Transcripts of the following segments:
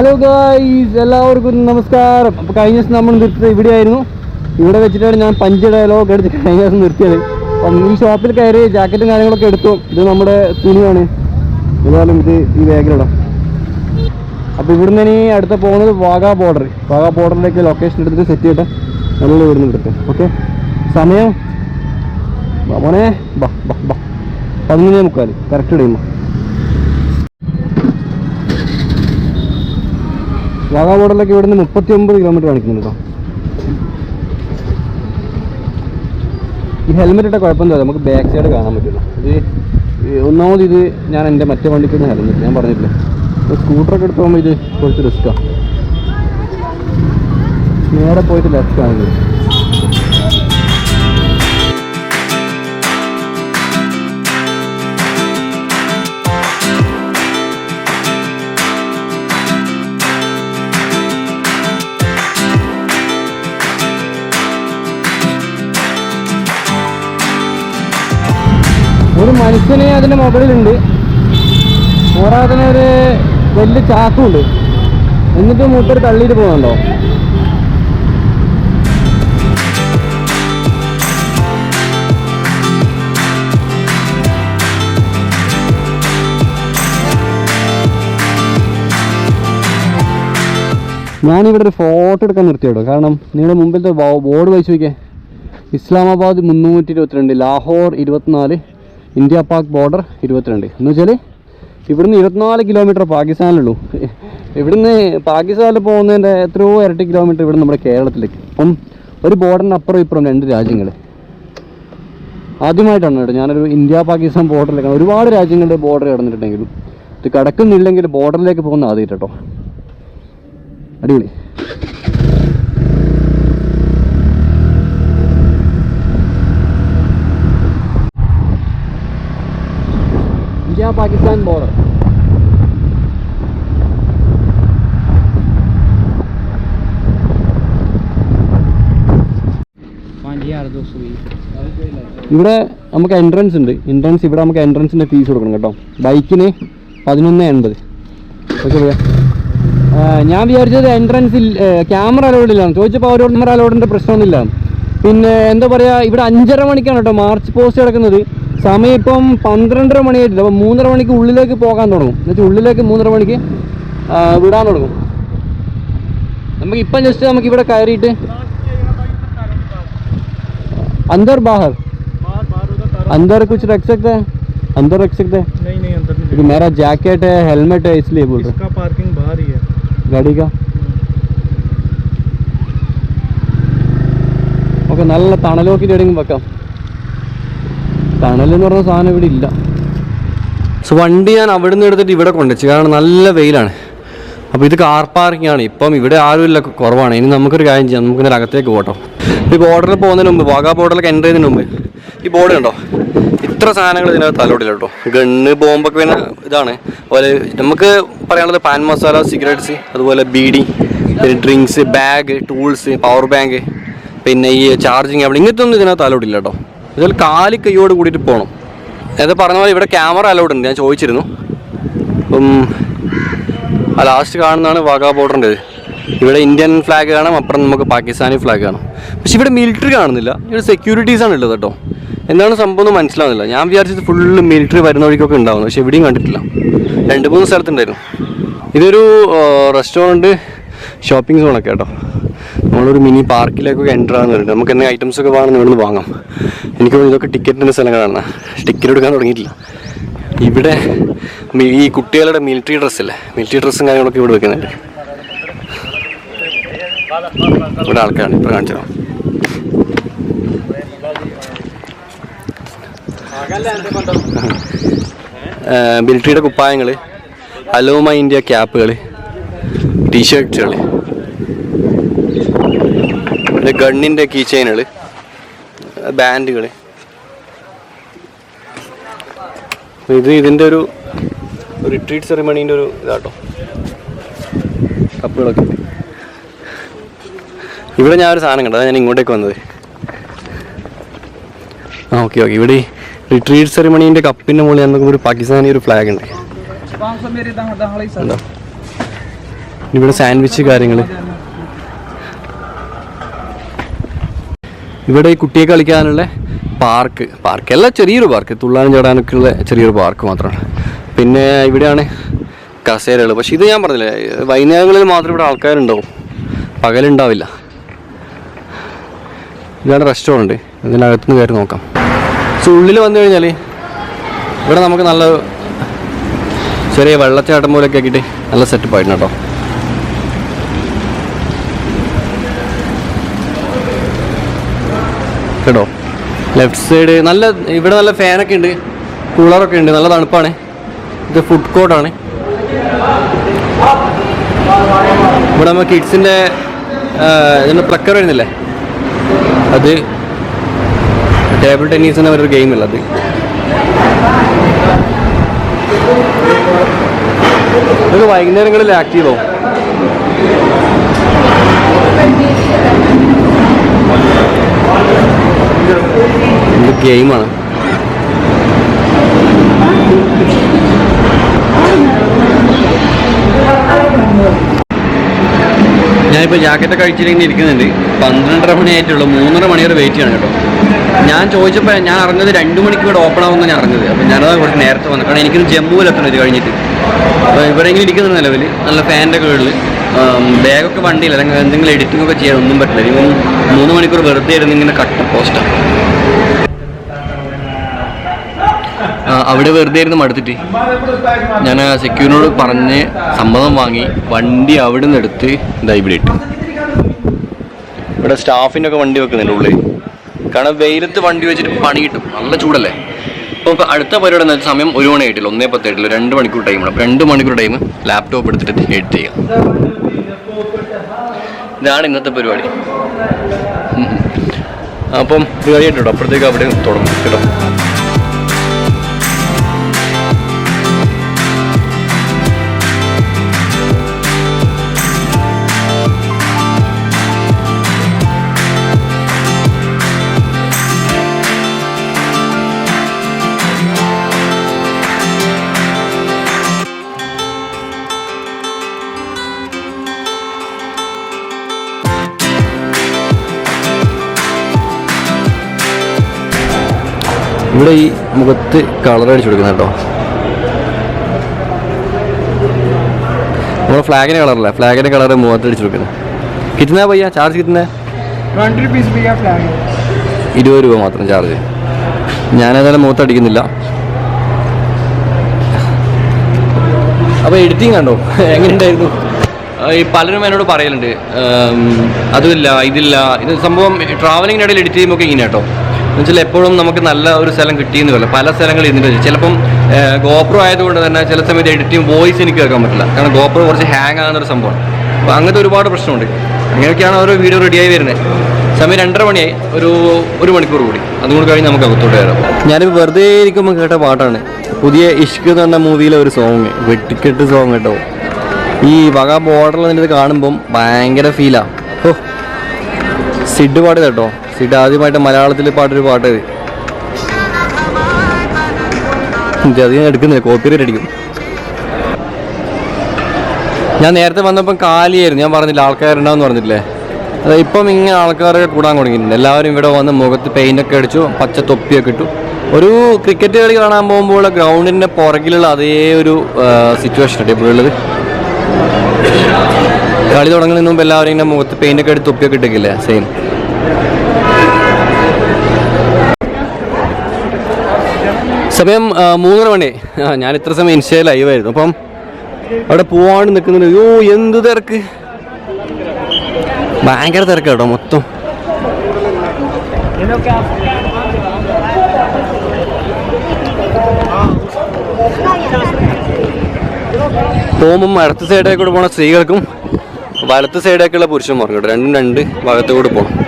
Hello guys എല്ലാവർക്കും നമസ്കാരം. അപ്പോൾ കഴിഞ്ഞ ദിവസം നമ്മൾ നിർത്തിയത് ഇവിടെയായിരുന്നു ഇവിടെ വെച്ചിട്ടാണ് ഞാൻ പഞ്ച് ഡയലോഗ് എടുത്ത് കഴിഞ്ഞ ദിവസം നിർത്തിയത്. അപ്പം ഈ ഷോപ്പിൽ കയറി ജാക്കറ്റും കാര്യങ്ങളൊക്കെ എടുത്തു. ഇത് നമ്മുടെ തുണിയാണ്. ഏതായാലും ഇത് ഈ ബാഗിലിടാം അപ്പോൾ ഇവിടുന്ന് ഇനി അടുത്ത പോകുന്നത് വാഗാ ബോർഡർ വാഗാ ബോർഡറിലേക്ക് ലൊക്കേഷൻ എടുത്തിട്ട് സെറ്റ് ചെയ്യട്ടെ. നല്ല ഇവിടുന്ന് എടുത്ത് ഓക്കെ സമയം? മോനെ. ബാ ബാ ബാ. പതിനൊന്നേ മുക്കാൽ. കറക്റ്റ് ടൈം വാഗാ ബോർഡറിലേക്ക് ഇവിടുന്ന് മുപ്പത്തി ഒമ്പത് കിലോമീറ്റർ കാണിക്കുന്നുണ്ട് കേട്ടോ ഈ ഹെൽമെറ്റ് ഇട്ട കുഴപ്പമൊന്നുമില്ല. നമുക്ക് ബാക്ക് സൈഡ് കാണാൻ പറ്റില്ല ഇത് ഒന്നാമത് ഇത് ഞാൻ എന്റെ മറ്റേ വണ്ടിക്ക് ഹെൽമെറ്റ് ഞാൻ പറഞ്ഞിട്ടില്ല? സ്കൂട്ടറൊക്കെ എടുത്ത് പോകുമ്പോൾ ഇത് കുറച്ച് റിസ്ക്കാണ് നേരെ പോയിട്ട് ലെഫ്റ്റ് ആണ് ഒരു മനുഷ്യനെ അതിന്റെ മുകളിലുണ്ട് പോരാതിന് ഒരു വലിയ ചാക്കുണ്ട് എന്നിട്ട് മൂപ്പര് തള്ളിയിട്ട് പോകുന്നുണ്ടോ ഞാനിവിടെ ഒരു ഫോട്ടോ എടുക്കാൻ നിർത്തിയോട്ടോ. കാരണം നിങ്ങളുടെ മുമ്പിലത്തെ ബോർഡ് വായിച്ചു നോക്കിയേ. ഇസ്ലാമാബാദ് മുന്നൂറ്റി ഇരുപത്തിരണ്ട് ലാഹോർ ഇരുപത്തിനാല് ഇന്ത്യ പാക് ബോർഡർ ഇരുപത്തിരണ്ട്. എന്ന് വെച്ചാൽ ഇവിടുന്ന് ഇരുപത്തിനാല് കിലോമീറ്റർ പാകിസ്ഥാനിലുള്ളൂ. ഇവിടുന്ന് പാകിസ്ഥാനിൽ പോകുന്നതിന്റെ എത്രയോ ഇരട്ടി കിലോമീറ്റർ ഇവിടെ നമ്മുടെ കേരളത്തിലേക്ക്. അപ്പം ഒരു ബോർഡറിന് അപ്പുറം ഇപ്പുറം രണ്ട് രാജ്യങ്ങൾ ആദ്യമായിട്ടാണ് കേട്ടോ ഞാനൊരു ഇന്ത്യ പാകിസ്ഥാൻ ബോർഡറിലേക്കാണ് ഒരുപാട് രാജ്യങ്ങളുടെ ബോർഡർ കടന്നിട്ടുണ്ടെങ്കിലും ഇത് കടക്കുന്നില്ലെങ്കിൽ ബോർഡറിലേക്ക് പോകുന്ന ആദ്യമായിട്ട് കേട്ടോ അടിപൊളി ഇന്ത്യ പാകിസ്ഥാൻ ബോർഡർ ഇവിടെ നമുക്ക് എൻട്രൻസ് ഉണ്ട്. എൻട്രൻസ് ഇവിടെ നമുക്ക് എൻട്രൻസിന്റെ ഫീസ് കൊടുക്കണം കേട്ടോ. ബൈക്കിന് പതിനൊന്ന് എൺപത്. ഓക്കെ ഞാൻ വിചാരിച്ചത് എൻട്രൻസിൽ ക്യാമറ അലോഡിലാണ് ചോദിച്ചപ്പോൾ അവരോട് ക്യാമറ അലോഡിന്റെ പ്രശ്നമൊന്നുമില്ല പിന്നെ എന്താ പറയുക ഇവിടെ അഞ്ചര മണിക്കാണ് കേട്ടോ. മാർച്ച് പോസ്റ്റ് കിടക്കുന്നത് സമയം ഇപ്പം പന്ത്രണ്ടര മണിയായിട്ടില്ല അപ്പം മൂന്നര മണിക്ക് ഉള്ളിലേക്ക് പോകാൻ തുടങ്ങും എന്നുവെച്ചാൽ ഉള്ളിലേക്ക് മൂന്നര മണിക്ക് ആ, വിടാൻ തുടങ്ങും നമുക്ക് ഇപ്പം ജസ്റ്റ് നമുക്ക് ഇവിടെ കയറിയിട്ട് अंदर बाहर अंदर कुछ रख सकते हैं अंदर रख सकते हैं नहीं नहीं अंदर नहीं क्योंकि मेरा जैकेट है हेलमेट है इसलिए बोल रहा इसका पार्किंग बाहर ही है हूँ गाड़ी का ഓക്കെ നല്ല തണലൊക്കെ എവിടെയെങ്കിലും വെക്കാം തണൽ എന്ന് പറഞ്ഞ സാധനം ഇവിടെ ഇല്ല. സോ വണ്ടി ഞാൻ അവിടെ നിന്ന് എടുത്തിട്ട് ഇവിടെ കൊണ്ടുവച്ചു. കാരണം നല്ല വെയിലാണ്. അപ്പോൾ ഇത് കാർ പാർക്കിംഗ് ആണ്. ഇപ്പം ഇവിടെ ആരുമില്ല കുറവാണ്. ഇനി നമുക്കൊരു കാര്യം ചെയ്യാം. നമുക്ക് ഇതിന്റെ അകത്തേക്ക് പോട്ടോ ഈ ബോർഡറിൽ പോകുന്നതിന് മുമ്പ് വാഗാ ബോർഡറിലേക്ക് എന്റർ ചെയ്യുന്നതിന് മുമ്പ് ഈ ബോർഡ് ഉണ്ടോ ഇത്ര സാധനങ്ങൾ ഇതിനകത്ത് തലോടില്ല കേട്ടോ. ഗണ്ണ് ബോംബൊക്കെ പിന്നെ ഇതാണ്. അതുപോലെ നമുക്ക് പറയാനുള്ളത് പാൻ മസാല സിഗരറ്റ്സ് അതുപോലെ ബീഡി പിന്നെ drinks bag tools power bank പിന്നെ ഈ ചാർജിങ് അവിടെ ഇങ്ങനത്തെ ഒന്നും ഇതിനകത്ത് തലോടില്ല ഇല്ല കേട്ടോ. ഇതിൽ കാലി കൈയോട് കൂടിയിട്ട് പോകണം നേരത്തെ പറഞ്ഞ പോലെ ഇവിടെ ക്യാമറ അലൗഡ് ഉണ്ട്. ഞാൻ ചോദിച്ചിരുന്നു. അപ്പം ആ ലാസ്റ്റ് കാണുന്നതാണ് വാഗാ ബോർഡറിന്റെ ഇവിടെ ഇന്ത്യൻ ഫ്ലാഗ് കാണാം അപ്പുറം നമുക്ക് പാകിസ്ഥാനി ഫ്ലാഗ് കാണാം. പക്ഷെ ഇവിടെ മിലിറ്ററി കാണുന്നില്ല. ഇവിടെ സെക്യൂരിറ്റീസ് ആണ് ഉള്ളത് കേട്ടോ. എന്താണ് സംഭവം എന്ന് മനസ്സിലാവുന്നില്ല. ഞാൻ വിചാരിച്ചത് ഫുള്ള് മിലിറ്ററി വരുന്ന വഴിക്കൊക്കെ ഉണ്ടാവുന്നു. പക്ഷെ എവിടെയും കണ്ടിട്ടില്ല. രണ്ട് മൂന്ന് സ്ഥലത്തുണ്ടായിരുന്നു. ഇതൊരു റെസ്റ്റോറന്റ് ഷോപ്പിംഗ് സോണൊക്കെ കേട്ടോ. നമ്മളൊരു മിനി പാർക്കിലേക്കൊക്കെ എന്റർ ആകുന്നുണ്ട് നമുക്ക് എന്തെങ്കിലും ഐറ്റംസ് ഒക്കെ വാങ്ങണം ഇവിടുന്ന് വാങ്ങാം. എനിക്ക് ഇതൊക്കെ ടിക്കറ്റിന്റെ സ്ഥലങ്ങളാണ്. ടിക്കറ്റ് എടുക്കാൻ തുടങ്ങിയിട്ടില്ല. ഇവിടെ ഈ കുട്ടികളുടെ മിലിറ്ററി ഡ്രസ്സല്ലേ മിലിറ്ററി ഡ്രസ്സും കാര്യങ്ങളൊക്കെ ഇവിടെ വെക്കുന്നുണ്ട്. ഇവിടെ ആൾക്കാരാണ്. ഇപ്പോൾ കാണിച്ചോ മിലിറ്ററിയുടെ കുപ്പായങ്ങൾ അലോമ ഇന്ത്യ ക്യാപ്പുകൾ ടീഷർട്ടുകൾ പിന്നെ ഗണ്ണിന്റെ കീ ചെയിനുകൾ ബാൻഡുകൾ ഇത് ഇതിന്റെ ഒരു റിട്രീറ്റ് സെറിമണീന്റെ ഒരു ഇതാട്ടോ. കപ്പുകളൊക്കെ. ഇവിടെ ഞാൻ ഒരു സാധനം കണ്ടത് ഞാൻ ഇങ്ങോട്ടേക്ക് വന്നത്. ആ ഓക്കെ ഓക്കെ. ഇവിടെ റിട്രീറ്റ് സെറിമണീന്റെ കപ്പിന്റെ മുകളിൽ നമുക്ക് ഒരു പാകിസ്ഥാനി ഒരു ഫ്ലാഗ് ഉണ്ട്. ഉണ്ടോ ഇവിടെ സാൻഡ്വിച്ച് കാര്യങ്ങൾ ഇവിടെ ഈ കുട്ടിയെ കളിക്കാനുള്ള പാർക്ക്. പാർക്ക് അല്ല ചെറിയൊരു പാർക്ക്. തുള്ളാനും ചാടാനൊക്കെ ഉള്ള ചെറിയൊരു പാർക്ക് മാത്രമാണ്. പിന്നെ ഇവിടെയാണ് കസേരകൾ പക്ഷെ ഇത് ഞാൻ പറഞ്ഞില്ലേ വൈകുന്നേരങ്ങളിൽ മാത്രം ഇവിടെ ആൾക്കാരുണ്ടാവും. പകലുണ്ടാവില്ല. ഇതാണ് റെസ്റ്റോറന്റ്. ഇതിനകത്തുനിന്ന് കയറി നോക്കാം. സോ ഉള്ളിൽ വന്നു കഴിഞ്ഞാൽ ഇവിടെ നമുക്ക് നല്ല ചെറിയ വെള്ളച്ചാട്ടം പോലെയൊക്കെ ആക്കിയിട്ട് നല്ല സെറ്റപ്പ് ആയിട്ടുണ്ട് കേട്ടോ. കേട്ടോ. ലെഫ്റ്റ് സൈഡ് നല്ല ഇവിടെ നല്ല ഫാനൊക്കെ ഉണ്ട്. കൂളറൊക്കെ ഉണ്ട്. നല്ല തണുപ്പാണ്. ഇത് ഫുഡ് കോർട്ടാണ് ഇവിടെ നമ്മൾ കിഡ്സിന്റെ ഇതിന്റെ പ്ലക്കർ വരുന്നില്ലേ? അത് ടേബിൾ ടെന്നീസ് എന്ന ഒരു അല്ല അത്? ഇത് വൈകുന്നേരങ്ങളിൽ ആക്റ്റീവ് ആവും. ഗെയിമാണ്. ഞാനിപ്പോൾ ജാക്കറ്റ് കഴിച്ചിട്ടിങ്ങനെ ഇരിക്കുന്നുണ്ട്. പന്ത്രണ്ടര മണിയായിട്ടുള്ളൂ. മൂന്നര മണിവരെ വെയിറ്റ് ചെയ്യണം കേട്ടോ. ഞാൻ ചോദിച്ചപ്പോൾ ഞാൻ അറിഞ്ഞത് രണ്ട് മണിക്ക് ഇവിടെ ഓപ്പൺ ആവുമെന്ന് ഞാൻ അറിഞ്ഞത്. അപ്പോൾ ഞാനത് കുറച്ച് നേരത്തെ വന്നു കാരണം എനിക്കിന്ന് ജമ്മുവിലെത്തണം ഇത് കഴിഞ്ഞിട്ട്. അപ്പോൾ ഇങ്ങനെ ഇരിക്കുന്ന നിലവിൽ നല്ല ഫാന്റെ കീഴിൽ ബാഗൊക്കെ വണ്ടിയില്ല അല്ലെങ്കിൽ എന്തെങ്കിലും എഡിറ്റിംഗ് ഒക്കെ ചെയ്യാൻ ഒന്നും പറ്റില്ല. ഇനി മൂന്ന് മണിക്കൂർ വെറുതെ ഇരുന്ന് ഇങ്ങനെ കട്ട പോസ്റ്റാണ് അവിടെ വെറുതെ ഇരുന്ന് മടുത്തിട്ട്. ഞാൻ ആ സെക്യൂരിനോട് പറഞ്ഞ് സമ്മതം വാങ്ങി വണ്ടി അവിടെ നിന്ന് എടുത്ത് ഇതാ ഇവിടെ ഇട്ടു. ഇവിടെ സ്റ്റാഫിന്റെ ഒക്കെ വണ്ടി വെക്കുന്നുണ്ട് ഉള്ളിൽ. കാരണം വെയിലത്ത് വണ്ടി വെച്ചിട്ട് പണി കിട്ടും. നല്ല ചൂടല്ലേ? അപ്പോൾ അടുത്ത പരിപാടി എന്ന് വെച്ചാൽ സമയം ഒരു മണി ആയിട്ടില്ല. ഒന്നേ പത്ത് ആയിട്ടില്ല രണ്ട് മണിക്കൂർ ടൈം ഉണ്ട് രണ്ട് മണിക്കൂർ ടൈം ലാപ്ടോപ്പ് എടുത്തിട്ട് എഡിറ്റ് ചെയ്യാം. ഇതാണ് ഇന്നത്തെ പരിപാടി. അപ്പം ഇത് കഴിഞ്ഞിട്ടുണ്ടോ അപ്പോഴത്തേക്ക് അവിടെ തുടങ്ങും. കേട്ടോ? ഇവിടെ ഈ മുഖത്ത് കളർ അടിച്ചു കൊടുക്കുന്ന കേട്ടോ. നമ്മുടെ ഫ്ലാഗിന്റെ കളറല്ല ഫ്ലാഗിന് കളർ മുഖത്ത് അടിച്ചു കൊടുക്കുന്നത്. കിട്ടുന്ന പയ്യ? ചാർജ് കിട്ടുന്ന? ഇരുപത് രൂപ മാത്രം ചാർജ് ഞാനേതായാലും മുഖത്ത് അടിക്കുന്നില്ല. അപ്പൊ എഡിറ്റിംഗ് കണ്ടോ? എങ്ങനെയുണ്ടായിരുന്നു ഈ പലരും എന്നോട് പറയലുണ്ട്. അതുമില്ല ഇതില്ല. ഇത് സംഭവം ട്രാവലിങ്ങിനിടയിൽ എഡിറ്റ് ചെയ്യുമ്പോൾ ഒക്കെ ഇങ്ങനെ കേട്ടോ എന്നുവെച്ചാൽ എപ്പോഴും നമുക്ക് നല്ല ഒരു സ്ഥലം കിട്ടിയെന്ന് വരില്ല പല സ്ഥലങ്ങളിൽ ഇരുന്നിട്ട് ചിലപ്പം ഗോപ്രോ ആയതുകൊണ്ട് തന്നെ ചില സമയത്ത് എഡിറ്റിംഗ് വോയിസ് എനിക്ക് കേൾക്കാൻ പറ്റില്ല. കാരണം ഗോപ്രോ കുറച്ച് ഹാങ് ആകുന്ന ഒരു സംഭവമാണ്. അപ്പോൾ അങ്ങനത്തെ ഒരുപാട് പ്രശ്നമുണ്ട്. അങ്ങനെയൊക്കെയാണ് ഓരോ വീഡിയോ റെഡിയായി വരുന്നത്. സമയം രണ്ടര മണിയായി. ഒരു ഒരു മണിക്കൂർ കൂടി. അതുകൊണ്ട് കഴിഞ്ഞ് നമുക്ക് അകത്തോട്ട് കയറാം. ഞാനിപ്പോൾ വെറുതെ ഇരിക്കുമ്പോൾ കേട്ട പാട്ടാണ്. പുതിയ ഇഷ്ക് എന്ന് പറഞ്ഞ മൂവിയിലെ ഒരു സോങ് വെട്ടിക്കെട്ട് സോങ് കേട്ടോ. ഈ വക ബോർഡറിൽ നിന്നിട്ട് കാണുമ്പം ഭയങ്കര ഫീലാണ് ഓ സിഡ് പാടിയതാട്ടോ സിഡ് ആദ്യമായിട്ട് മലയാളത്തിൽ പാട്ടൊരു പാട്ട്. ഇത് അധികം എടുക്കുന്നില്ല കോപ്പിറൈറ്റ് അടിക്കും. ഞാൻ നേരത്തെ വന്നപ്പം കാലിയായിരുന്നു ഞാൻ പറഞ്ഞില്ല ആൾക്കാരുണ്ടാവും പറഞ്ഞില്ലേ അത് ഇപ്പം ഇങ്ങനെ ആൾക്കാരൊക്കെ കൂടാൻ തുടങ്ങിയിട്ടുണ്ട്. എല്ലാവരും ഇവിടെ വന്ന് മുഖത്ത് പെയിന്റൊക്കെ അടിച്ചു പച്ച തൊപ്പിയൊക്കെ ഇട്ടു. ഒരു ക്രിക്കറ്റ് കളി കാണാൻ പോകുമ്പോൾ ഗ്രൗണ്ടിന്റെ പുറകിലുള്ള അതേ ഒരു സിറ്റുവേഷൻ ഇപ്പോഴുള്ളത് കളി തുടങ്ങുന്നതിന് മുമ്പ് എല്ലാവരും ഇങ്ങനെ മുഖത്ത് പെയിന്റൊക്കെ എടുത്ത് തൊപ്പിയൊക്കെ ഇട്ടേക്കില്ലേ സെയിം സമയം മൂന്നര മണി. ഞാൻ ഇത്ര സമയം ഇൻസ്റ്റയിൽ ലൈവായിരുന്നു അപ്പം അവിടെ പോവാണ്ട് നിൽക്കുന്നത് അയ്യോ എന്ത് തിരക്ക്. ഭയങ്കര തിരക്ക് കേട്ടോ മൊത്തം. പോകുമ്പം ഇടത്ത് സൈഡേ കൂടെ പോണ സ്ത്രീകൾക്കും വലത്ത് സൈഡേക്കുള്ള പുരുഷന്മാർക്കും കേട്ടോ. രണ്ടും രണ്ട് ഭാഗത്ത് കൂടെ പോകണം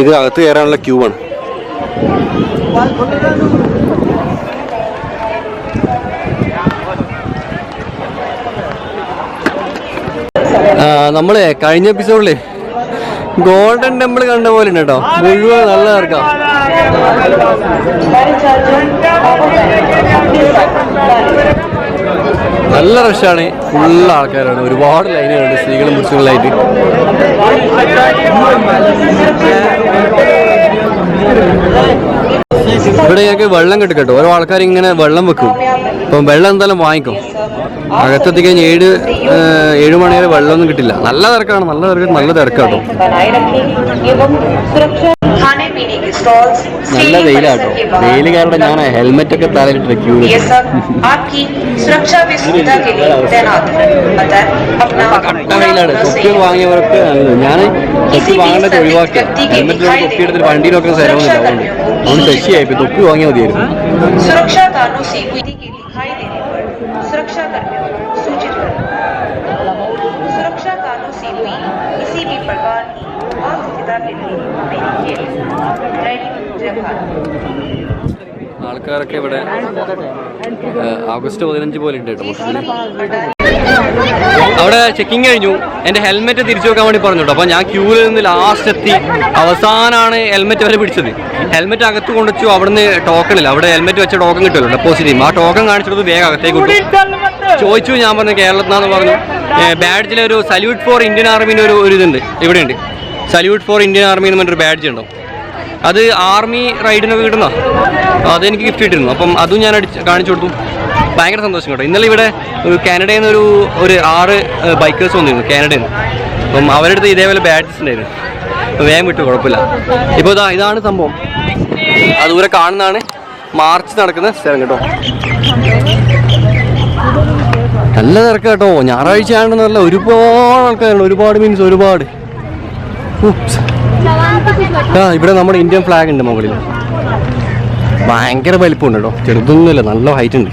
ഇത് അകത്ത് കയറാനുള്ള ക്യൂ ആണ്. നമ്മളെ കഴിഞ്ഞ എപ്പിസോഡിൽ ഗോൾഡൻ ടെമ്പിൾ കണ്ട പോലെ ഉണ്ട് കേട്ടോ. മുഴുവൻ നല്ല നല്ല നല്ല റഷാണ് ഫുൾ ആൾക്കാരാണ്. ഒരുപാട് ലൈനുകളുണ്ട് സ്ത്രീകളും പുരുഷങ്ങളായിട്ട് ഇവിടെ ഞങ്ങൾക്ക് വെള്ളം കിട്ടും കേട്ടോ. ഓരോ ആൾക്കാർ ഇങ്ങനെ വെള്ളം വെക്കും. അപ്പം വെള്ളം എന്തായാലും വാങ്ങിക്കും. അകത്തെത്തി കഴിഞ്ഞ് ഏഴ് ഏഴ് മണി വരെ വെള്ളമൊന്നും കിട്ടില്ല. നല്ല തിരക്കാണ്. നല്ല തിരക്ക് നല്ല തിരക്കാട്ടോ നല്ല വെയിലാട്ടോ വെയിൽ കാരണം ഞാൻ ഹെൽമെറ്റ് ഒക്കെ തലയിലിട്ട് ക്യൂ വെയിലാണ്. വാങ്ങിയവർക്ക് ഞാൻ തൊപ്പി വാങ്ങേണ്ടത് ഒഴിവാക്കി ഹെൽമെറ്റിൽ തൊപ്പി എടുത്തിട്ട് വണ്ടിയിലൊക്കെ സ്ഥലമൊന്നും അതുകൊണ്ട് അതുകൊണ്ട് ശശിയായി. തൊപ്പി വാങ്ങിയാൽ മതിയായിരുന്നു. ആൾക്കാരൊക്കെ ഇവിടെ ആഗസ്റ്റ് പതിനഞ്ച് പോലെ ഉണ്ട് കേട്ടോ അവിടെ ചെക്കിങ് കഴിഞ്ഞു. എന്റെ ഹെൽമെറ്റ് തിരിച്ചു വെക്കാൻ വേണ്ടി പറഞ്ഞു കേട്ടോ അപ്പോൾ ഞാൻ ക്യൂവിൽ നിന്ന് ലാസ്റ്റ് എത്തി. അവസാനാണ് ഹെൽമെറ്റ് വരെ പിടിച്ചത്. ഹെൽമെറ്റ് അകത്ത് കൊണ്ടുവച്ചു അവിടുന്ന് ടോക്കൺ ഇല്ല. അവിടെ ഹെൽമെറ്റ് വെച്ച ടോക്കൺ കിട്ടുമല്ലോ. ഡെപ്പോസിറ്റ് ആ ടോക്കൺ കാണിച്ചിട്ട് വേഗം അകത്തേക്ക് കൊണ്ടു ചോദിച്ചു ഞാൻ പറഞ്ഞു കേരളത്തിനാന്ന് പറഞ്ഞു. ബാഡ്ജിലെ ഒരു സല്യൂട്ട് ഫോർ ഇന്ത്യൻ ആർമിന്റെ ഒരു ഇതുണ്ട്. ഇവിടെയുണ്ട്. സല്യൂട്ട് ഫോർ ഇന്ത്യൻ ആർമി എന്ന് പറഞ്ഞൊരു ബാഡ്ജ് ഉണ്ടോ? അത് ആർമി റൈഡിനൊക്കെ കിട്ടുന്ന? അതെനിക്ക് ഗിഫ്റ്റ് കിട്ടിയിരുന്നു. അപ്പം അതും ഞാൻ അടിച്ച് കാണിച്ചു കൊടുത്തു. ഭയങ്കര സന്തോഷം കേട്ടോ. ഇന്നലെ ഇവിടെ ഒരു കാനഡയിൽ നിന്ന് ഒരു ഒരു ആറ് ബൈക്കേഴ്സ് വന്നിരുന്നു കാനഡയിൽ നിന്ന്. അപ്പം അവരുടെ അടുത്ത് ഇതേപോലെ ബാഡ്ജസ് ഉണ്ടായിരുന്നു. വേഗം വിട്ടു കുഴപ്പമില്ല. ഇപ്പോൾ ഇതാ ഇതാണ് സംഭവം. അതുപോലെ കാണുന്നതാണ്. മാർച്ച് നടക്കുന്ന സ്ഥലം കേട്ടോ. നല്ല തിരക്ക് കേട്ടോ. ഞായറാഴ്ച ആണെന്നല്ല ഒരുപാട് ആൾക്കാരുണ്ട്. ഒരുപാട് മീൻസ് ഒരുപാട്. ആ ഇവിടെ നമ്മുടെ ഇന്ത്യൻ ഫ്ലാഗ് ഉണ്ട് മുകളിൽ. ഭയങ്കര വലിപ്പമുണ്ട് കേട്ടോ. ചെറുതൊന്നുമില്ല നല്ല ഹൈറ്റ് ഉണ്ട്.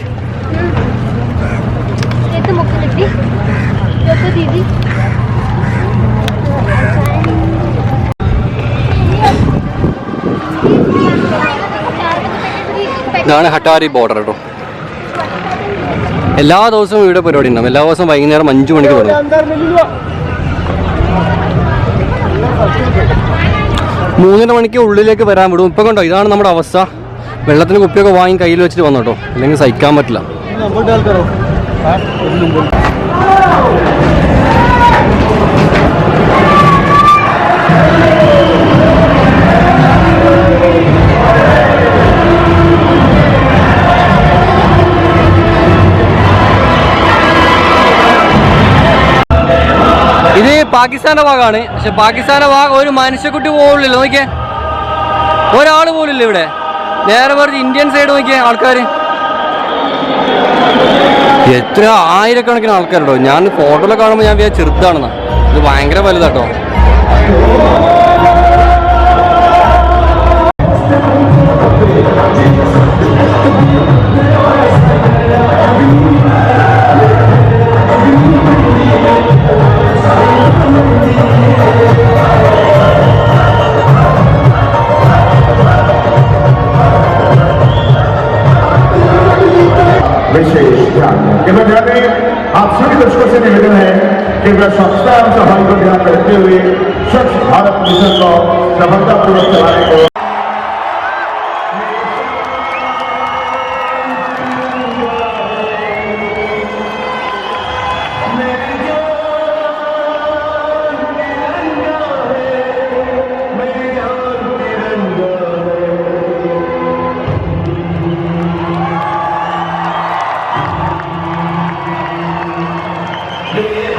ഇതാണ് ഹട്ടാരി ബോർഡർ കേട്ടോ. എല്ലാ ദിവസവും ഇവിടെ പരിപാടി ഉണ്ടാവും. എല്ലാ ദിവസവും വൈകുന്നേരം അഞ്ചു മണിക്ക് തുടങ്ങും. മൂന്നര മണിക്ക് ഉള്ളിലേക്ക് വരാൻ വിടും. ഇപ്പൊ കണ്ടോ ഇതാണ് നമ്മുടെ അവസ്ഥ. വെള്ളത്തിന് കുപ്പിയൊക്കെ വാങ്ങി കയ്യിൽ വെച്ചിട്ട് വന്നു കേട്ടോ. അല്ലെങ്കിൽ സഹിക്കാൻ പറ്റില്ല. ഇത് പാകിസ്ഥാന്റെ ഭാഗമാണ്. പക്ഷെ പാകിസ്ഥാന്റെ ഭാഗം ഒരു മനുഷ്യക്കുട്ടി പോലില്ല നോക്കിയേ. ഒരാൾ പോലില്ല ഇവിടെ. നേരെ മറിച്ച് ഇന്ത്യൻ സൈഡ് നോക്കിയേ ആൾക്കാർ എത്ര ആയിരക്കണക്കിന് ആൾക്കാരുണ്ടോ. ഞാൻ ഫോട്ടോയിലൊക്കെ കാണുമ്പോൾ ഞാൻ ചെറുതാണെന്നാ. ഇത് ഭയങ്കര വലുതാട്ടോ. Amen.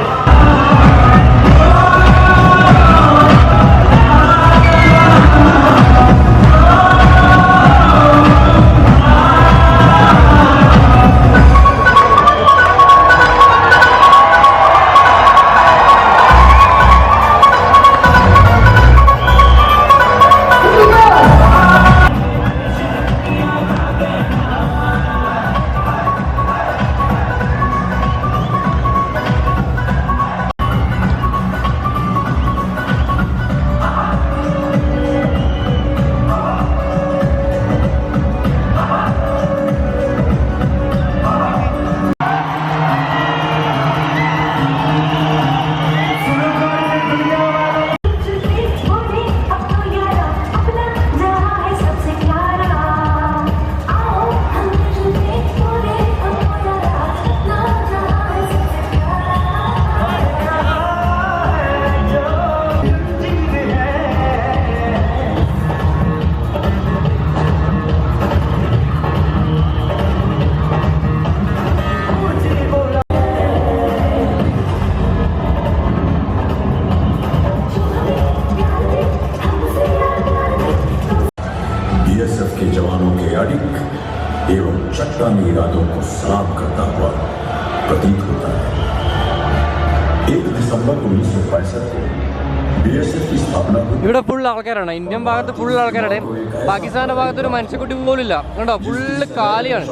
ഇവിടെ ഫുൾ ആൾക്കാരാണ്. ഇന്ത്യൻ ഭാഗത്ത് ഫുൾ ആൾക്കാരാണ് പാകിസ്ഥാന്റെ ഭാഗത്ത് ഒരു മനുഷ്യക്കുട്ടി പോലും ഇല്ല. കണ്ടോ? ഫുള്ള് കാലിയാണ്.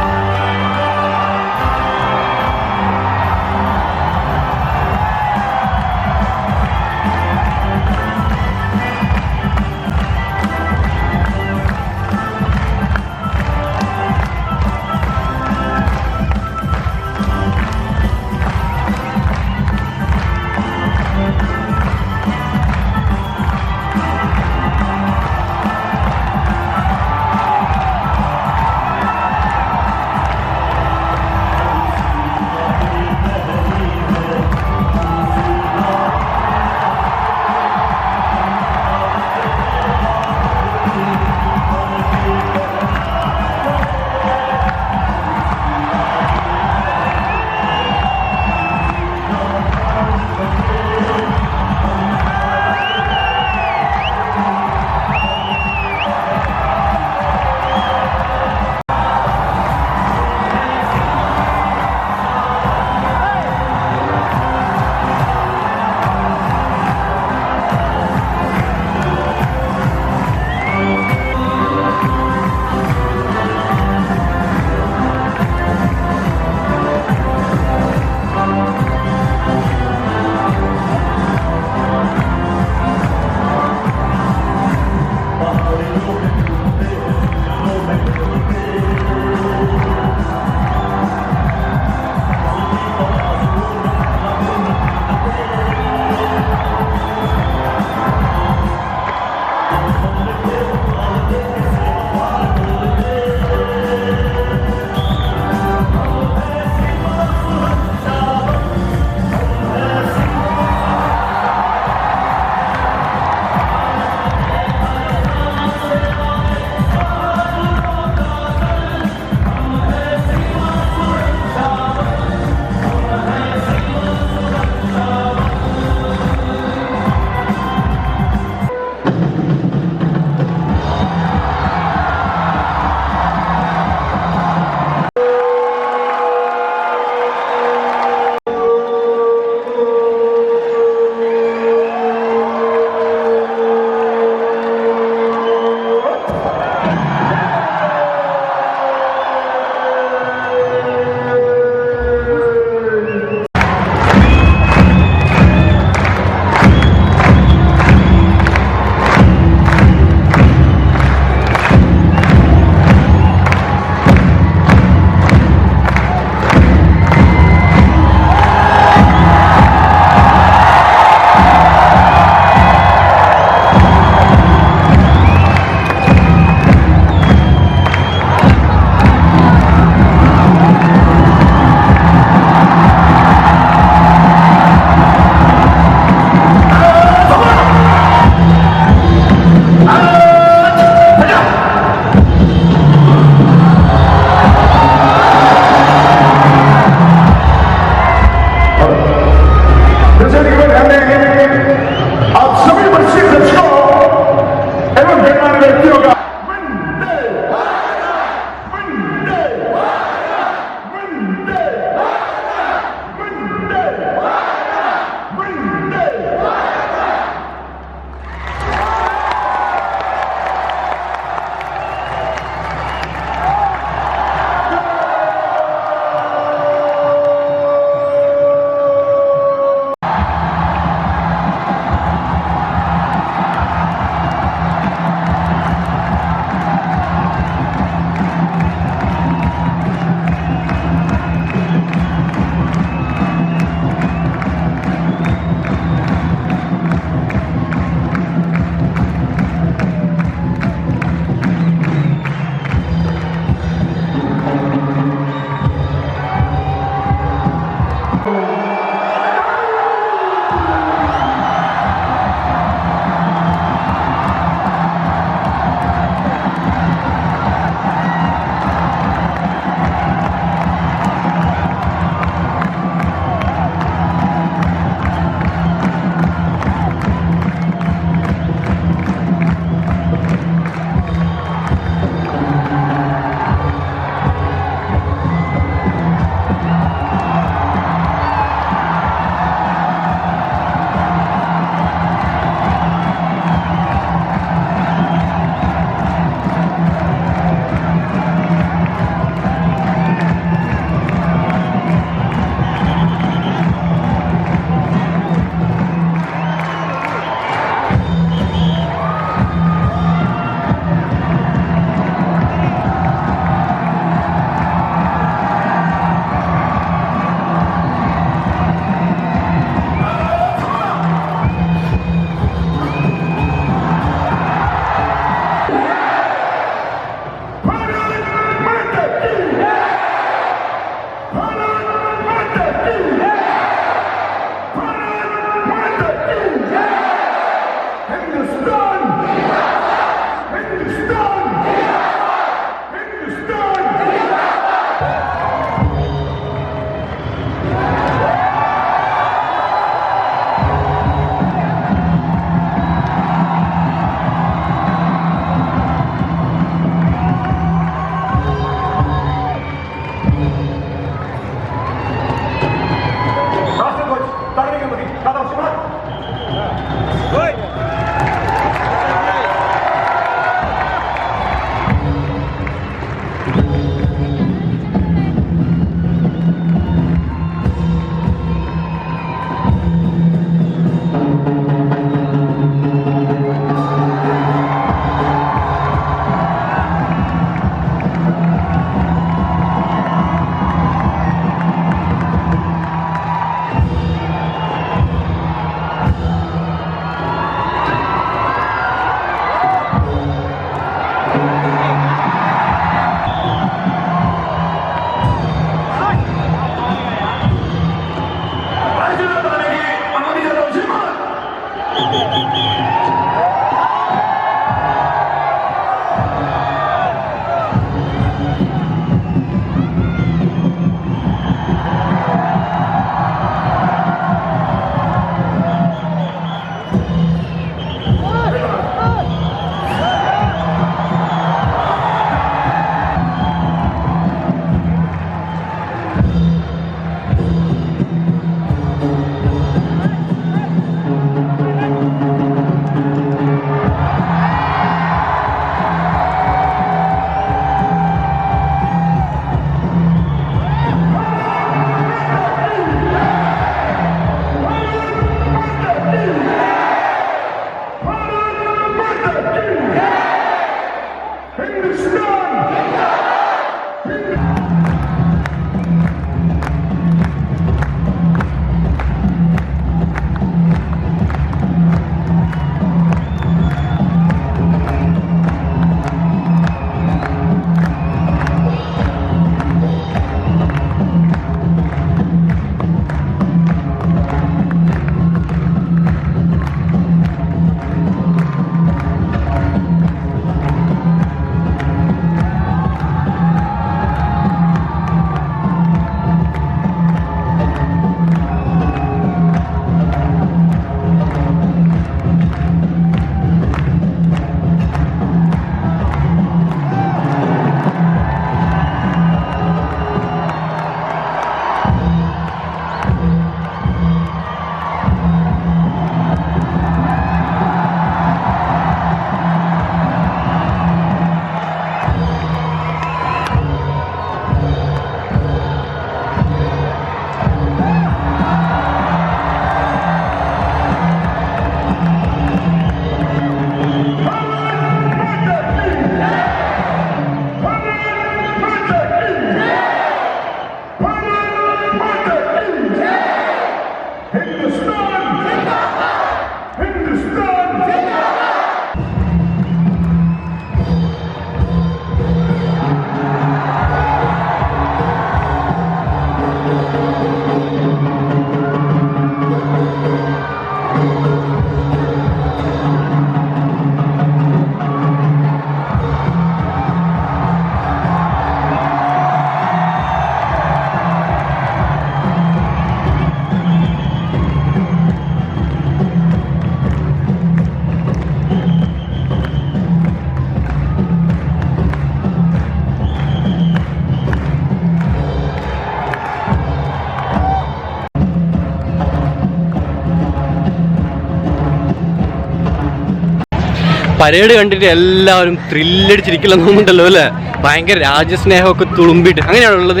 പരേഡ് കണ്ടിട്ട് എല്ലാവരും ത്രില്ലടിച്ചിരിക്കില്ലെന്ന് തോന്നുന്നുണ്ടല്ലോ അല്ലേ? ഭയങ്കര രാജ്യസ്നേഹമൊക്കെ തുളുമ്പിട്ട് അങ്ങനെയാണോ ഉള്ളത്?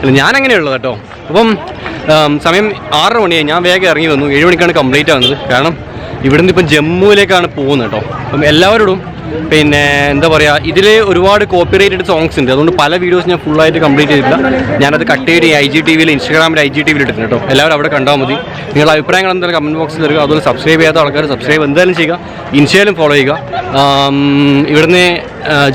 അല്ല ഞാൻ അങ്ങനെയുള്ളത് കേട്ടോ. അപ്പം സമയം ആറര മണിയായി. ഞാൻ വേഗം ഇറങ്ങി വന്നു. ഏഴ് മണിക്കാണ് കംപ്ലീറ്റ് ആവുന്നത്. കാരണം ഇവിടുന്ന് ഇപ്പം ജമ്മുവിലേക്കാണ് പോകുന്നത് കേട്ടോ. അപ്പം എല്ലാവരോടും പിന്നെ എന്താ പറയുക ഇതിൽ ഒരുപാട് കോപ്പിറൈറ്റഡ് സോങ്സ് ഉണ്ട്. അതുകൊണ്ട് പല വീഡിയോസ് ഞാൻ ഫുള്ളായിട്ട് കംപ്ലീറ്റ് ചെയ്തിട്ടില്ല. ഞാനത് കട്ട് ചെയ്ത് ഐ ജി ടി വിയിൽ ഇൻസ്റ്റാഗ്രാമിൽ ഐ ജി ടി വിയിൽ ഇട്ടിട്ടുണ്ട് കേട്ടോ എല്ലാവരും അവിടെ കണ്ടാൽ മതി. നിങ്ങളുടെ അഭിപ്രായങ്ങൾ എന്തായാലും കമന്റ് ബോക്സിൽ തരിക. അതുപോലെ സബ്സ്ക്രൈബ് ചെയ്യാത്ത ആൾക്കാർ സബ്സ്ക്രൈബ് എന്തായാലും ചെയ്യുക. ഇൻസ്റ്റയിലും ഫോളോ ചെയ്യുക. ഇവിടുന്ന്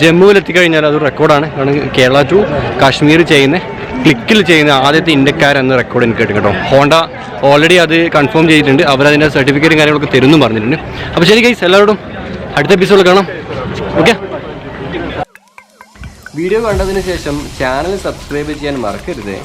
ജമ്മുവിൽ എത്തിക്കഴിഞ്ഞാൽ അതൊരു റെക്കോർഡാണ് കാരണം കേരള ടു കാശ്മീർ ചെയ്യുന്ന ക്ലിക്കിൽ ചെയ്യുന്ന ആദ്യത്തെ ഇന്ത്യക്കാർ എന്ന റെക്കോർഡ് എനിക്ക് കിട്ടും കേട്ടോ ഹോണ്ട ഓൾറെഡി അത് കൺഫേം ചെയ്തിട്ടുണ്ട്. അവരതിന്റെ സർട്ടിഫിക്കറ്റും കാര്യങ്ങളൊക്കെ തരുന്നു പറഞ്ഞിട്ടുണ്ട്. അപ്പോൾ ശരി ഗൈസ് എല്ലാവരോടും അടുത്ത എപ്പിസോഡിൽ കാണാം. ഓക്കെ. വീഡിയോ കണ്ടതിന് ശേഷം ചാനൽ സബ്സ്ക്രൈബ് ചെയ്യാൻ മറക്കരുത്.